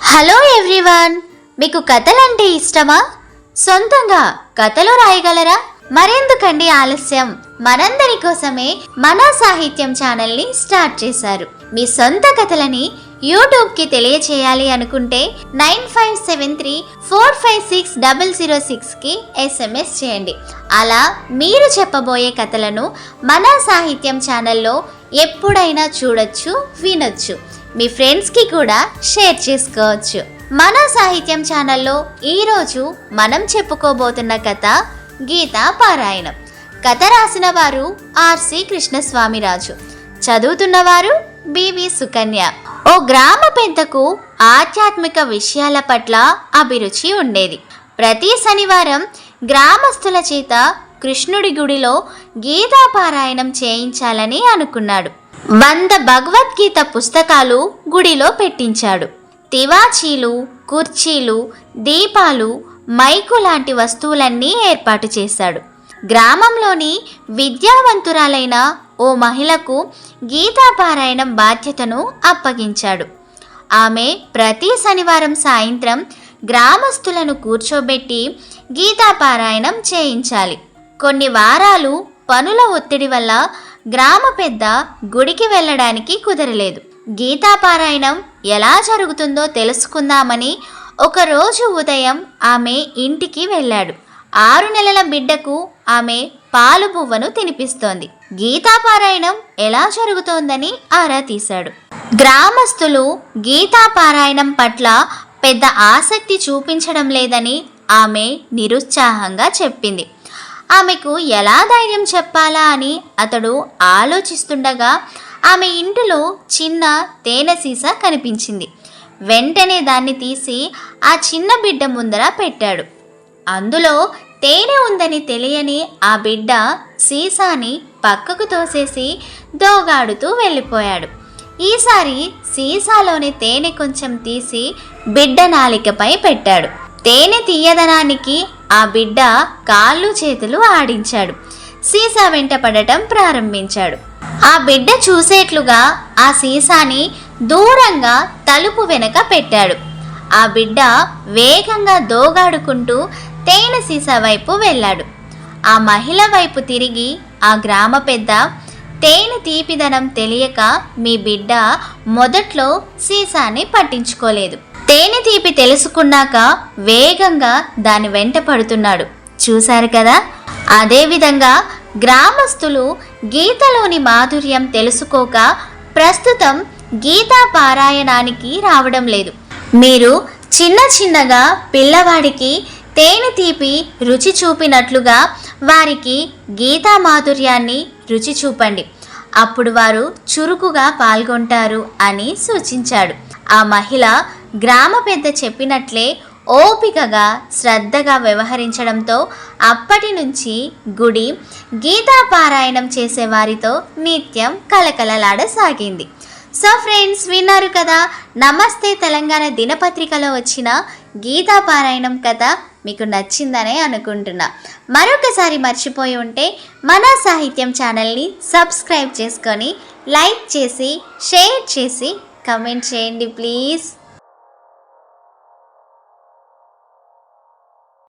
Hello everyone మీకు కథలంటే ఇష్టమా? సొంతంగా కథలు రాయగలరా? మరెందుకండి ఆలస్యం? మనందరి కోసమే మన సాహిత్యం ఛానల్ని స్టార్ట్ చేశారు. మీ సొంత కథలని యూట్యూబ్కి తెలియచేయాలి అనుకుంటే nine five seven three four five six double zero సిక్స్కి ఎస్ఎంఎస్ చేయండి. అలా మీరు చెప్పబోయే కథలను మన సాహిత్యం ఛానల్లో ఎప్పుడైనా చూడొచ్చు వినొచ్చు. మీ ఫ్రెండ్స్కి కూడా షేర్ చేసుకోవచ్చు. మన సాహిత్యం ఛానల్లో ఈరోజు మనం చెప్పుకోబోతున్న కథ గీతా పారాయణం. కథ రాసిన వారు ఆర్సి కృష్ణస్వామిరాజు. చదువుతున్నవారు బివి సుకన్య. ఓ గ్రామ పెద్దకు ఆధ్యాత్మిక విషయాల పట్ల అభిరుచి ఉండేది. ప్రతి శనివారం గ్రామస్తుల చేత కృష్ణుడి గుడిలో గీతాపారాయణం చేయించాలని అనుకున్నాడు. వంద భగవద్గీత పుస్తకాలు గుడిలో పెట్టించాడు. తివాచీలు కుర్చీలు దీపాలు మైకు లాంటి వస్తువులన్నీ ఏర్పాటు చేశాడు. గ్రామంలోని విద్యావంతురాలైన ఓ మహిళకు గీతాపారాయణం బాధ్యతను అప్పగించాడు. ఆమె ప్రతి శనివారం సాయంత్రం గ్రామస్తులను కూర్చోబెట్టి గీతాపారాయణం చేయించాలి. కొన్ని వారాలు పనుల ఒత్తిడి వల్ల గ్రామ పెద్ద గుడికి వెళ్ళడానికి కుదరలేదు. గీతాపారాయణం ఎలా జరుగుతుందో తెలుసుకుందామని ఒకరోజు ఉదయం ఆమె ఇంటికి వెళ్ళాడు. ఆరు నెలల బిడ్డకు ఆమె పాలు పువ్వను తినిపిస్తోంది. గీతాపారాయణం ఎలా జరుగుతోందని ఆరా తీశాడు. గ్రామస్తులు గీతాపారాయణం పట్ల పెద్ద ఆసక్తి చూపించడం లేదని ఆమె నిరుత్సాహంగా చెప్పింది. ఆమెకు ఎలా ధైర్యం చెప్పాలా అని అతడు ఆలోచిస్తుండగా ఆమె ఇంటిలో చిన్న తేనె సీసా కనిపించింది. వెంటనే దాన్ని తీసి ఆ చిన్న బిడ్డ ముందర పెట్టాడు. అందులో తేనె ఉందని తెలియని ఆ బిడ్డ సీసాని పక్కకు తోసేసి దోగాడుతూ వెళ్ళిపోయాడు. ఈసారి సీసాలోని తేనె కొంచెం తీసి బిడ్డ నాలికపై పెట్టాడు. తేనె తీయదనానికి ఆ బిడ్డ కాళ్ళు చేతులు ఆడించాడు. సీసా వెంట పడటం ప్రారంభించాడు. ఆ బిడ్డ చూసేట్లుగా ఆ సీసాని దూరంగా తలుపు వెనక పెట్టాడు. ఆ బిడ్డ వేగంగా దోగాడుకుంటూ తేనె సీసా వైపు వెళ్ళాడు. ఆ మహిళ వైపు తిరిగి ఆ గ్రామ పెద్ద తేనె తీపిదనం తెలియక మీ బిడ్డ మొదట్లో సీసాని పట్టించుకోలేదు. తేనె తీపి తెలుసుకున్నాక వేగంగా దాని వెంట పడుతున్నాడు. చూశారు కదా? అదేవిధంగా గ్రామస్తులు గీతలోని మాధుర్యం తెలుసుకోక ప్రస్తుతం గీతా పారాయణానికి రావడం లేదు. మీరు చిన్న చిన్నగా పిల్లవాడికి తేనె తీపి రుచి చూపినట్లుగా వారికి గీతా మాధుర్యాన్ని రుచి చూపండి. అప్పుడు వారు చురుకుగా పాల్గొంటారు అని సూచించాడు. ఆ మహిళ గ్రామ పెద్ద చెప్పినట్లే ఓపికగా శ్రద్ధగా వ్యవహరించడంతో అప్పటి నుంచి గుడి గీతా పారాయణం చేసే వారితో నిత్యం కలకలలాడసాగింది సో ఫ్రెండ్స్ విన్నారు కదా? నమస్తే తెలంగాణ దినపత్రికలో వచ్చిన గీతా పారాయణం కథ మీకు నచ్చిందనే అనుకుంటున్నా. మరొకసారి మర్చిపోయి ఉంటే మన సాహిత్యం ఛానల్ని సబ్స్క్రైబ్ చేసుకొని లైక్ చేసి షేర్ చేసి కమెంట్ చేయండి ప్లీజ్.